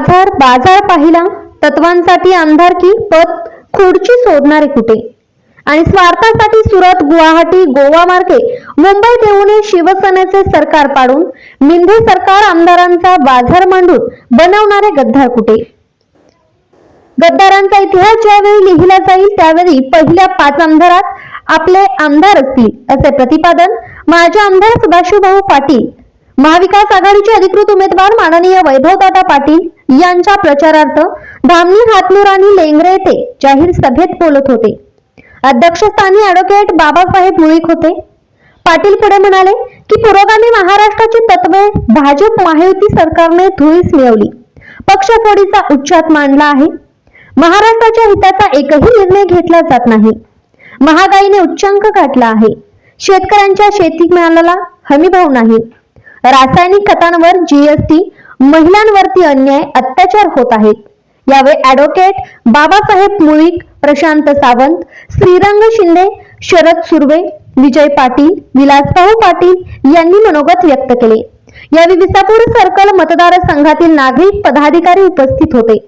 आमदार बाजार पाहिला तत्वांसाठी आमदारकी पत खुर्ची सोडणारे कुठे? आणि स्वार्थासाठी सुरत गुवाहाटी गोवा मार्गे मुंबईत येऊ शिवसेनेचे सरकार पाडून मिंधे सरकार आमदारांचा बाजार मांडून बनवणारे गद्दार कुठे? गद्दारांचा इतिहास ज्यावेळी लिहिला जाईल त्यावेळी पहिल्या पाच आमदारात आपले आमदार असतील असे प्रतिपादन माजी आमदार सदाशिवभाऊ पाटील महाविकास आघाडीचे अधिकृत उमेदवार माननीय वैभवदादा पाटील यांच्या प्रचारार्थ धामणी हातनूर आणि लेंगरे येथे जाहीर सभेत बोलत होते. अध्यक्षस्थानी ॲडव्होकेट बाबासाहेब मुळीक होते. पाटील पुढे म्हणाले की पुरोगामी महाराष्ट्राची तत्वे भाजप महायुती सरकारने धुळीस मिळवली. पक्षफोडीचा उच्चात मांडला आहे. महाराष्ट्राच्या हिताचा एकही निर्णय घेतला जात नाही. महागाईने उच्चांक गाठला आहे. शेतकऱ्यांच्या शेती शेतीमालाला हमीभाव नाही. रासायनिक खतांवर जीएसटी महिलांवरती अन्याय अत्याचार होत आहेत. यावेळी ॲडव्होकेट बाबासाहेब मुळीक प्रशांत सावंत श्रीरंग शिंदे शरद सुर्वे विजय पाटील विलासभाऊ पाटील यांनी मनोगत व्यक्त केले. यावेळी विसापूर सर्कल मतदारसंघातील नागरिक पदाधिकारी उपस्थित होते.